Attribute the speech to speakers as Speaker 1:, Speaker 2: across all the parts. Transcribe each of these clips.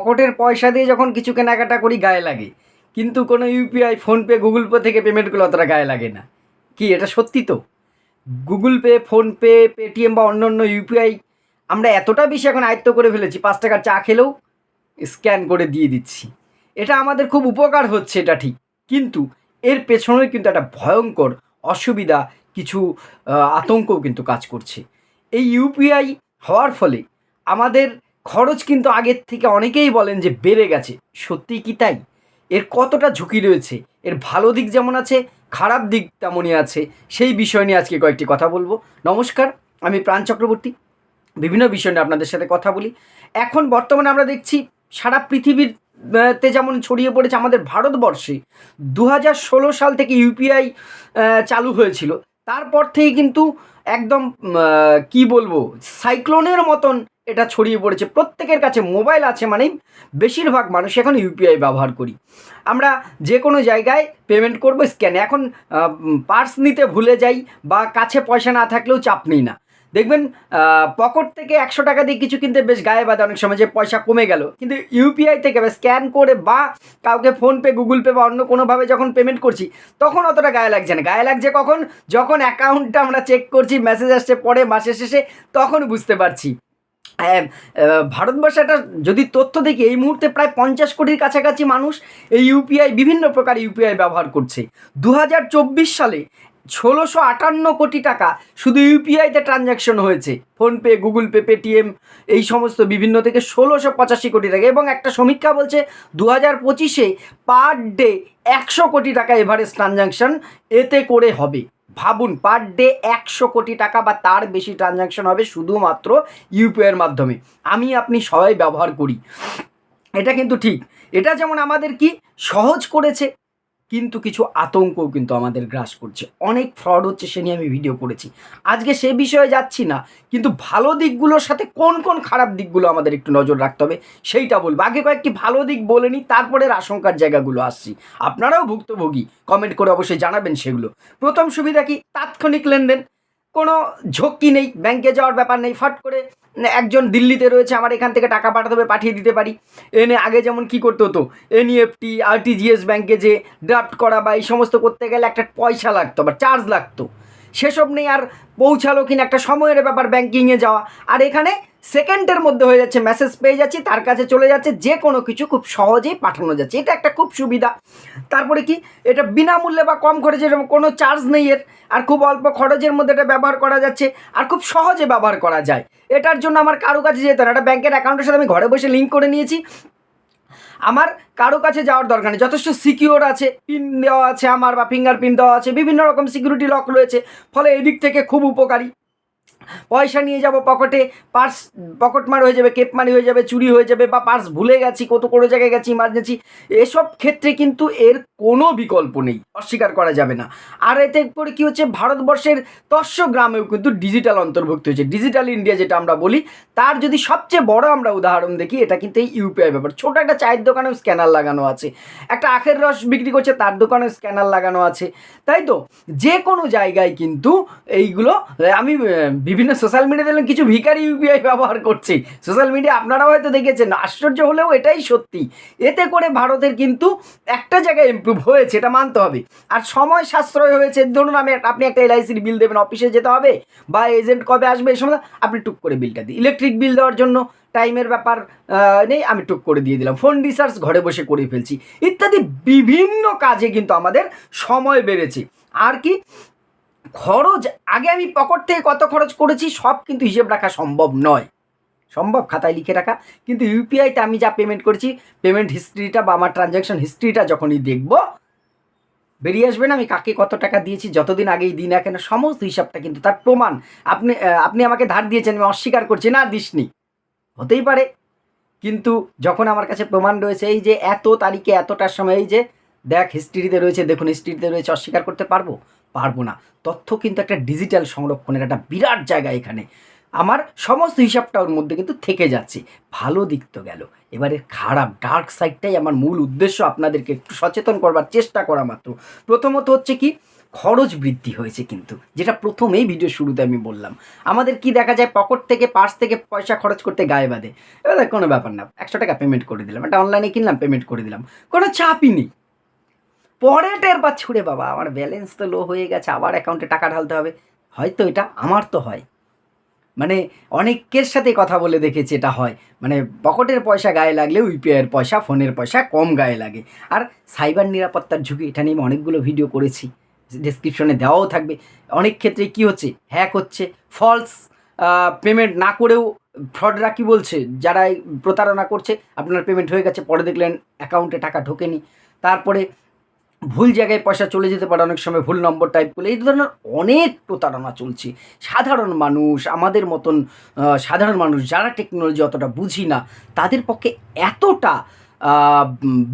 Speaker 1: পকেটের পয়সা দিয়ে যখন কিছু কেনাকাটা করি, গায়ে লাগে। কিন্তু কোনো ইউপিআই ফোনপে, গুগল পে থেকে পেমেন্টগুলো অতটা গায়ে লাগে না। কি, এটা সত্যি তো? গুগল পে, ফোনপে, পেটিএম বা অন্য অন্য ইউপিআই আমরা এতটা বেশি এখন আয়ত্ত করে ফেলেছি, পাঁচ টাকার চা খেলেও স্ক্যান করে দিয়ে দিচ্ছি। এটা আমাদের খুব উপকার হচ্ছে, এটা ঠিক। কিন্তু এর পেছনে কিন্তু একটা ভয়ঙ্কর অসুবিধা, কিছু আতঙ্কও কিন্তু কাজ করছে। এই ইউপিআই হওয়ার ফলে আমাদের খরচ কিন্তু আগের থেকে অনেকেই বলেন যে বেড়ে গেছে। সত্যি কি তাই? এর কতটা ঝুঁকি রয়েছে? এর ভালো দিক যেমন আছে, খারাপ দিক তেমনই আছে। সেই বিষয় নিয়ে আজকে কয়েকটি কথা বলব। নমস্কার, আমি প্রাণ চক্রবর্তী। বিভিন্ন বিষয় নিয়ে আপনাদের সাথে কথা বলি। এখন বর্তমানে আমরা দেখছি সারা পৃথিবীর, তে যেমন ছড়িয়ে পড়েছে আমাদের ভারতবর্ষে দু হাজার ষোলো সাল থেকে ইউপিআই চালু হয়েছিল। তারপর থেকে কিন্তু একদম কি বলব, সাইক্লোনের মতন এটা ছড়িয়ে পড়েছে। প্রত্যেকের কাছে মোবাইল আছে মানে বেশিরভাগ মানুষ এখন ইউপিআই ব্যবহার করি। আমরা যে কোনো জায়গায় পেমেন্ট করব স্ক্যানে এখন পার্স নিতে ভুলে যাই বা কাছে পয়সা না থাকলেও চাপ নিই না। দেখবেন পকেট থেকে একশো টাকা দিয়ে কিছু কিনতে বেশ গায়ে বাঁধে অনেক সময় যে পয়সা কমে গেল। কিন্তু ইউপিআই থেকে বা স্ক্যান করে বা কাউকে ফোনপে গুগল পে বা অন্য কোনোভাবে যখন পেমেন্ট করছি, তখন অতটা গায়ে লাগছে না। গায়ে লাগছে কখন? যখন অ্যাকাউন্টটা আমরা চেক করছি মেসেজ আসছে পরে, মাসের শেষে, তখন বুঝতে পারছি। ভারতবর্ষে একটা যদি তথ্য দেখি, এই মুহূর্তে প্রায় পঞ্চাশ কোটির কাছাকাছি মানুষ এই ইউপিআই বিভিন্ন প্রকার ইউপিআই ব্যবহার করছে। দু হাজার চব্বিশ সালে ষোলোশো আটান্ন কোটি টাকা শুধু ইউপিআইতে ট্রানজ্যাকশন হয়েছে। ফোনপে গুগল পে পেটিএম এই সমস্ত বিভিন্ন থেকে ষোলোশো পঁচাশি কোটি টাকা। এবং একটা সমীক্ষা বলছে দু হাজার পঁচিশে পার ডে একশো কোটি টাকা এভারেজ ট্রানজ্যাকশন এতে করে হবে। ভাবুন পার ডে একশো কোটি টাকা বা তার বেশি ট্রানজ্যাকশন হবে শুধুমাত্র ইউপিআইয়ের মাধ্যমে। আমি, আপনি সবাই ব্যবহার করি। এটা কিন্তু ঠিক। এটা যেমন আমাদের কি সহজ করেছে কিন্তু কিছু আতঙ্কও কিন্তু আমাদের গ্রাস করছে। অনেক ফ্রড হচ্ছে সে নিয়ে আমি ভিডিও করেছি। আজকে সে বিষয়ে যাচ্ছি না, কিন্তু ভালো দিকগুলোর সাথে কোন কোন খারাপ দিকগুলো আমাদের একটু নজর রাখতে হবে, সেইটা বলব। আগে কয়েকটি ভালো দিক বলে নিই তারপরে আশঙ্কার জায়গাগুলো আসছি। আপনারাও ভুক্তভোগী কমেন্ট করে অবশ্যই জানাবেন সেগুলো। প্রথম সুবিধা কি? তাৎক্ষণিক লেনদেন। কোনো ঝক্কি নেই ব্যাংকে যাওয়ার ব্যাপার নেই। ফট করে একজন দিল্লিতে রয়েছে, আমার এখান থেকে টাকা পাঠাতে হবে পাঠিয়ে দিতে পারি। এনে আগে যেমন কি করতে হতো এনইএফটি আরটিজিএস ব্যাংকে যে ড্রাফট করা বা এই সমস্ত করতে গেলে একটা পয়সা লাগতো বা চার্জ লাগতো। সেসব নেই আর পৌঁছালো কিনা একটা সময়ের ব্যাপার ব্যাংকিংয়ে যাওয়া। আর এখানে সেকেন্ডের মধ্যে হয়ে যাচ্ছে মেসেজ পেয়ে যাচ্ছি, তার কাছে চলে যাচ্ছে, যে কোনো কিছু খুব সহজেই পাঠানো যাচ্ছে। এটা একটা খুব সুবিধা। তারপরে কি? এটা বিনামূল্যে বা কম খরচে কোনো চার্জ নেই এর, আর খুব অল্প খরচের মধ্যে এটা ব্যবহার করা যাচ্ছে, আর খুব সহজে ব্যবহার করা যায়। এটার জন্য আমার কারও কাছে যেতে না। এটা ব্যাংকের অ্যাকাউন্টের সাথে আমি ঘরে বসে লিঙ্ক করে নিয়েছি। আমার কারও কাছে যাওয়ার দরকার নেই। যথেষ্ট সিকিওর আছে পিন দেওয়া আছে আমার বা ফিঙ্গারপ্রিন্ট দেওয়া আছে, বিভিন্ন রকম সিকিউরিটি লক রয়েছে। ফলে এদিক থেকে খুব উপকারী। পয়সা নিয়ে যাব পকেটে, পার্স পকেট মার হয়ে যাবে কেপ মারি হয়ে যাবে, চুরি হয়ে যাবে, বা পার্স ভুলে গেছি, কত কোনো জায়গায় গেছি ইমার্জেন্সি এসব ক্ষেত্রে কিন্তু এর কোনো বিকল্প নেই, অস্বীকার করা যাবে না। আর এতে করে কী হচ্ছে, ভারতবর্ষের তস্য গ্রামেও কিন্তু ডিজিটাল অন্তর্ভুক্ত হয়েছে। ডিজিটাল ইন্ডিয়া যেটা আমরা বলি, তার যদি সবচেয়ে বড় আমরা উদাহরণ দেখি, এটা কিন্তু এই ইউপিআই ব্যাপার। ছোটো একটা চায়ের দোকানেও স্ক্যানার লাগানো আছে। একটা আখের রস বিক্রি করছে, তার দোকানেও স্ক্যানার লাগানো আছে। তাই তো? যে কোনো জায়গায় কিন্তু এইগুলো, আমি বিভিন্ন সোশ্যাল মিডিয়াতে কিছু ভিখারি ইউপিআই ব্যবহার করছে। সোশ্যাল মিডিয়া আপনারাও হয়তো দেখেছেন, আশ্চর্য হলেও এটাই সত্যি। এতে করে ভারতের কিন্তু একটা জায়গায় ইমপ্রুভ হয়েছে, এটা মানতে হবে। আর সময় সাশ্রয় হয়েছে, ধরুন আমি আপনি একটা এলআইসির বিল দেবেন অফিসে যেতে হবে, বা এজেন্ট কবে আসবে, এই সময় আপনি টুক করে বিলটা দিই ইলেকট্রিক বিল দেওয়ার জন্য টাইমের ব্যাপার নেই, আমি টুক করে দিয়ে দিলাম। ফোন রিসার্চ ঘরে বসে করে ফেলছি। ইত্যাদি বিভিন্ন কাজে কিন্তু আমাদের সময় বেড়েছে। আর কি খরচ, আগে আমি পকেট থেকে কত খরচ করেছি, সব কিন্তু হিসেব রাখা সম্ভব নয়। সম্ভব, খাতায় লিখে রাখা। কিন্তু ইউপিআইতে আমি যা পেমেন্ট করেছি পেমেন্ট হিস্ট্রিটা বা আমার ট্রানজ্যাকশন হিস্ট্রিটা যখনই দেখব, বেরিয়ে আসবেন আমি কাকে কত টাকা দিয়েছি, যতদিন আগেই দিই না কেন, সমস্ত হিসাবটা কিন্তু তার প্রমাণ। আপনি আপনি আমাকে ধার দিয়েছেন, আমি অস্বীকার করছি, না দিসনি। হতেই পারে। কিন্তু যখন আমার কাছে প্রমাণ রয়েছে, এই যে এত তারিখে, এতটার সময়, এই যে দেখ হিস্ট্রিতে রয়েছে, দেখুন হিস্ট্রিতে রয়েছে, অস্বীকার করতে পারব? পারব না। তথ্য কিন্তু একটা ডিজিটাল সংরক্ষণের একটা বিরাট জায়গা এখানে। আমার সমস্ত হিসাবটা ওর মধ্যে কিন্তু থেকে যাচ্ছে। ভালো দিক তো গেল। এবারে খারাপ ডার্ক সাইডটাই আমার মূল উদ্দেশ্য আপনাদেরকে একটু সচেতন করবার চেষ্টা করা মাত্র। প্রথমত হচ্ছে কি, খরচ বৃদ্ধি হয়েছে কিন্তু, যেটা প্রথমেই ভিডিও শুরুতে আমি বললাম। আমাদের কি দেখা যায়, পকেট থেকে পার্স থেকে পয়সা খরচ করতে গায়ে বাঁধে। এবার কোনো ব্যাপার না। একশো টাকা পেমেন্ট করে দিলাম। একটা অনলাইনে কিনলাম পেমেন্ট করে দিলাম। কোনো চাপই নেই। পরে টের বা ছুড়ে বাবা, আমার ব্যালেন্স তো লো হয়ে গেছে, আবার অ্যাকাউন্টে টাকা ঢালতে হবে। হয়তো এটা, আমার তো হয়। মানে অনেকের সাথে কথা বলে দেখেছি এটা হয়। মানে পকেটের পয়সা গায়ে লাগলে ইউপিআইয়ের পয়সা ফোনের পয়সা কম গায়ে লাগে। আর সাইবার নিরাপত্তার ঝুঁকি, এটা নিয়ে আমি অনেকগুলো ভিডিও করেছি। ডিসক্রিপশনে দেওয়াও থাকবে। অনেক ক্ষেত্রে কি হচ্ছে হ্যাক হচ্ছে ফলস পেমেন্ট না করেও ফ্রডরা কি বলছে যারা প্রতারণা করছে, আপনার পেমেন্ট হয়ে গেছে, পরে দেখলেন অ্যাকাউন্টে টাকা ঢোকেনি। তারপরে ভুল জায়গায় পয়সা চলে যেতে পারে, অনেক সময় ভুল নম্বর টাইপ করলে। এই ধরনের অনেক প্রতারণা চলছে। সাধারণ মানুষ, আমাদের মতন সাধারণ মানুষ যারা টেকনোলজি অতটা বুঝি না, তাদের পক্ষে এতটা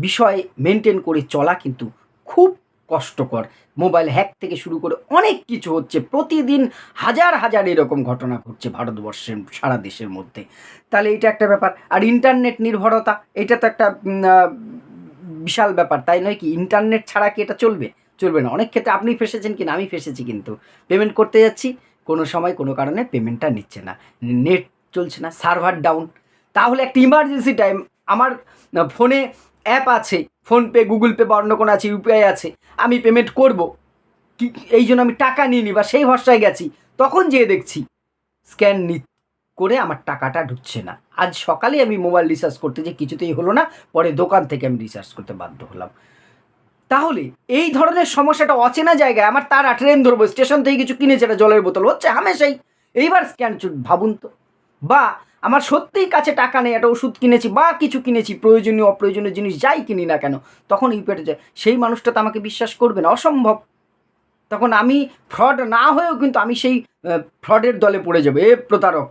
Speaker 1: বিষয় মেনটেন করে চলা কিন্তু খুব কষ্টকর। মোবাইল হ্যাক থেকে শুরু করে অনেক কিছু হচ্ছে। প্রতিদিন হাজার হাজার এরকম ঘটনা ঘটছে ভারতবর্ষের, সারা দেশের মধ্যে। তাহলে এটা একটা ব্যাপার। আর ইন্টারনেট নির্ভরতা, এটা তো একটা বিশাল ব্যাপার, তাই নয় কি? ইন্টারনেট ছাড়া কি এটা চলবে? চলবে না। অনেক ক্ষেত্রে আপনি ফেসেছেন কিনা, আমি ফেসেছি কিন্তু। পেমেন্ট করতে যাচ্ছি, কোনো সময় কোনো কারণে পেমেন্টটা নিচ্ছে না। নেট চলছে না সার্ভার ডাউন তাহলে একটা ইমার্জেন্সি টাইম আমার ফোনে অ্যাপ আছে ফোনপে গুগল পে বা অন্য কোনো আছে ইউপিআই আছে, আমি পেমেন্ট করব। কি, এই জন্য আমি টাকা নিয়ে নি বা সেই ভরসায় গেছি। তখন যেয়ে দেখছি স্ক্যান নি করে আমার টাকাটা ঢুকছে না। আজ সকালে আমি মোবাইল রিচার্জ করতে যে কিছুতেই হলো না, পরে দোকান থেকে আমি রিচার্জ করতে বাধ্য হলাম। তাহলে এই ধরনের সমস্যাটা অচেনা জায়গায় আমার তারা ট্রেন ধরবো, স্টেশন থেকে কিছু কিনেছে একটা জলের বোতল, হচ্ছে হামেশাই। এইবার স্ক্যান ভাবুন তো। বা আমার সত্যিই কাছে টাকা নেই, একটা ওষুধ কিনেছি বা কিছু কিনেছি, প্রয়োজনীয়, অপ্রয়োজনীয় জিনিস যাই কিনি না কেন, তখন ইউপিআইতে যায়। সেই মানুষটা তো আমাকে বিশ্বাস করবে না, অসম্ভব। তখন আমি ফ্রড না হয়েও কিন্তু আমি সেই ফ্রডের দলে পড়ে যাব। এ প্রতারক।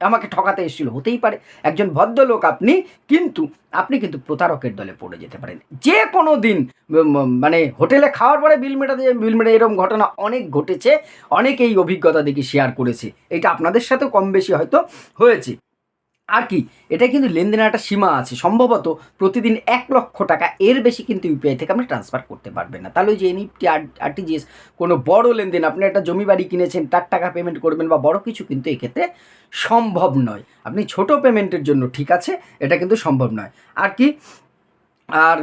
Speaker 1: আমাকে ঠকাতে এসেছিল, হতেই পারে। একজন ভদ্রলোক আপনি, কিন্তু আপনি কিন্তু প্রতারকের দলে পড়ে যেতে পারেন। যে কোনো দিন মানে হোটেলে খাওয়ার পরে বিল মেটাতে, বিল মেটে এরকম ঘটনা অনেক ঘটেছে, অনেকেই অভিজ্ঞতা দেখি শেয়ার করেছে। এটা আপনাদের সাথেও কম বেশি হয়তো হয়েছে। আর কি? এটা কিন্তু লেনদেনের একটা সীমা আছে। সম্ভবত প্রতিদিন এক লক্ষ টাকা, এর বেশি কিন্তু ইউপিআই থেকে আপনি ট্রান্সফার করতে পারবেন না। তাহলে ওই যে এনইফটি আরটিজিএস কোনো বড় লেনদেন, আপনি একটা জমি বাড়ি কিনেছেন, তার টাকা পেমেন্ট করবেন বা বড় কিছু কিন্তু এক্ষেত্রে সম্ভব নয়। আপনি ছোট পেমেন্টের জন্য ঠিক আছে, এটা কিন্তু সম্ভব নয়। আর কি? আর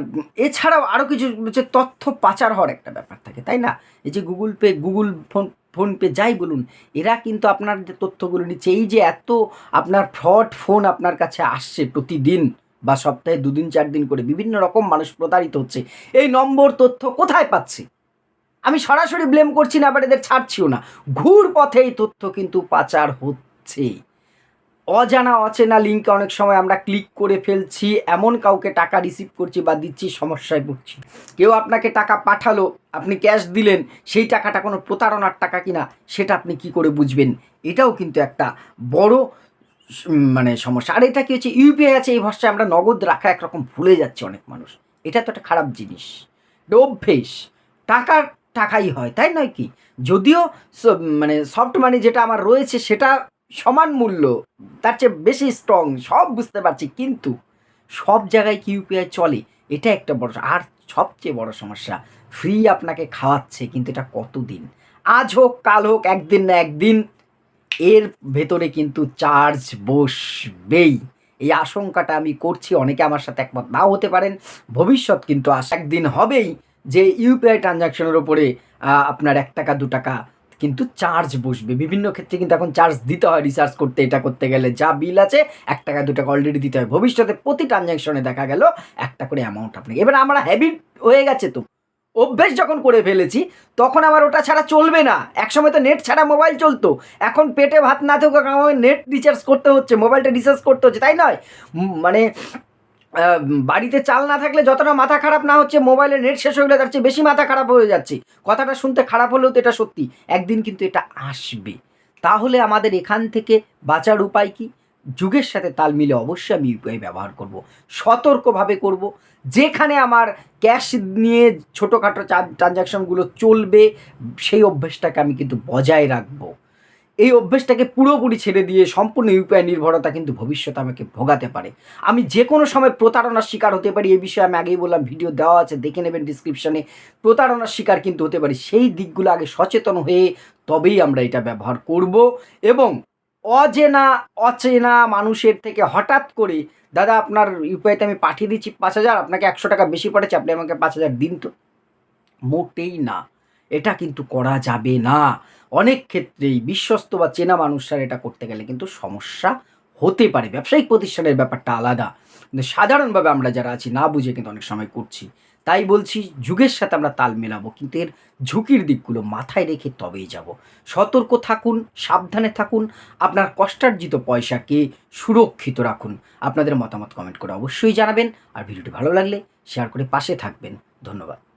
Speaker 1: এছাড়াও আরও কিছু হচ্ছে তথ্য পাচার হওয়ার একটা ব্যাপার থাকে, তাই না? এই যে Google Pay Google phone PhonePe যাই বলুন, এরা কিন্তু আপনার যে তথ্যগুলো নিচ্ছে, এই যে এত আপনার ফ্রড ফোন আপনার কাছে আসছে প্রতিদিন বা সপ্তাহে দুদিন, চার দিন করে, বিভিন্ন রকম মানুষ প্রতারিত হচ্ছে, এই নম্বর তথ্য কোথায় পাচ্ছে? আমি সরাসরি ব্লেম করছি না আবার এদের ছাড়ছিও না। ঘুর পথে এই তথ্য কিন্তু পাচার হচ্ছে। অজানা অচেনা লিঙ্কে অনেক সময় আমরা ক্লিক করে ফেলছি, এমন কাউকে টাকা রিসিভ করছি বা দিচ্ছি, সমস্যায় পড়ছি কেউ আপনাকে টাকা পাঠালো, আপনি ক্যাশ দিলেন, সেই টাকাটা কোনো প্রতারণার টাকা কিনা, সেটা আপনি কি করে বুঝবেন? এটাও কিন্তু একটা বড় মানে সমস্যা। আর এটা কি হচ্ছে ইউপিআই আছে, এই ভরসায় আমরা নগদ রাখা একরকম ভুলে যাচ্ছে অনেক মানুষ। এটা তো একটা খারাপ জিনিস। অভ্যেস। টাকার টাকাই হয়, তাই নয় কি? যদিও মানে সফট মানি যেটা আমার রয়েছে, সেটা সমান মূল্য, তার চেয়ে বেশি স্ট্রং সব বুঝতে পারছি, কিন্তু সব জায়গায় কি ইউপিআই চলে? এটা একটা বড় আর সবচেয়ে বড় সমস্যা ফ্রি আপনাকে খাওয়াচ্ছে, কিন্তু এটা কতদিন? আজ হোক, কাল হোক, একদিন না একদিন, এর ভেতরে কিন্তু চার্জ বসবেই। এই আশঙ্কাটা আমি করছি, অনেকে আমার সাথে একমত নাও হতে পারেন। ভবিষ্যৎ কিন্তু আস একদিন হবেই যে ইউপিআই ট্রানজাকশনের ওপরে আপনার এক টাকা, দু টাকা কিন্তু চার্জ বসবে। বিভিন্ন ক্ষেত্রে কিন্তু এখন চার্জ দিতে হয় রিচার্জ করতে, এটা করতে গেলে যা বিল আছে, এক টাকা দু টাকা অলরেডি দিতে হয়। ভবিষ্যতে প্রতি ট্রানজ্যাকশনে দেখা গেল একটা করে অ্যামাউন্ট আপনাকে। এবার আমরা হ্যাবিট হয়ে গেছে তো। অভ্যেস যখন করে ফেলেছি, তখন আমার ওটা ছাড়া চলবে না। একসময় তো নেট ছাড়া মোবাইল চলতো। এখন পেটে ভাত না থাকুক, আমাকে নেট রিচার্জ করতে হচ্ছে মোবাইলটা রিচার্জ করতে হচ্ছে, তাই নয়? মানে বাড়িতে চাল না থাকলে যতটা মাথা খারাপ না হচ্ছে, মোবাইলে নেট শেষ হয়ে গেলে তার চেয়ে বেশি মাথা খারাপ হয়ে যাচ্ছে। কথাটা শুনতে খারাপ হলেও তো এটা সত্যি। একদিন কিন্তু এটা আসবে। তাহলে আমাদের এখান থেকে বাঁচার উপায় কি? যুগের সাথে তাল মিলে অবশ্যই আমি ইউপিআই ব্যবহার করব। সতর্কভাবে করব। যেখানে আমার ক্যাশ নিয়ে ছোটোখাটো ট্রানজাকশনগুলো চলবে, সেই অভ্যেসটাকে আমি কিন্তু বজায় রাখব। এই অভ্যেসটাকে পুরোপুরি ছেড়ে দিয়ে সম্পূর্ণ ইউপিআই নির্ভরতা কিন্তু ভবিষ্যতে আমাকে ভোগাতে পারে। আমি যে কোনো সময় প্রতারণার শিকার হতে পারি এই বিষয়ে আমি আগেই বললাম, ভিডিও দেওয়া আছে, দেখে নেবেন ডিসক্রিপশনে প্রতারণার শিকার কিন্তু হতে পারি, সেই দিকগুলো আগে সচেতন হয়ে তবেই আমরা এটা ব্যবহার করব এবং অজেনা অচেনা মানুষের থেকে হঠাৎ করে, দাদা, আপনার ইউপিআইতে আমি পাঠিয়ে দিচ্ছি পাঁচ হাজার, আপনাকে একশো টাকা বেশি পাঠাচ্ছি আপনি আমাকে পাঁচ হাজার দিন তো। মোটেই না, এটা কিন্তু করা যাবে না। অনেক ক্ষেত্রেই বিশ্বস্ত বা চেনা মানুষরা এটা করতে গেলে কিন্তু সমস্যা হতে পারে। ব্যবসায়িক প্রতিষ্ঠানের ব্যাপারটা আলাদা। কিন্তু সাধারণভাবে আমরা যারা আছি, না বুঝে কিন্তু অনেক সময় করছি। তাই বলছি, যুগের সাথে আমরা তাল মেলাবো, কিন্তু এর ঝুঁকির দিকগুলো মাথায় রেখে তবেই যাব। সতর্ক থাকুন, সাবধানে থাকুন, আপনার কষ্টার্জিত পয়সাকে সুরক্ষিত রাখুন। আপনাদের মতামত কমেন্ট করে অবশ্যই জানাবেন। আর ভিডিওটি ভালো লাগলে শেয়ার করে পাশে থাকবেন। ধন্যবাদ।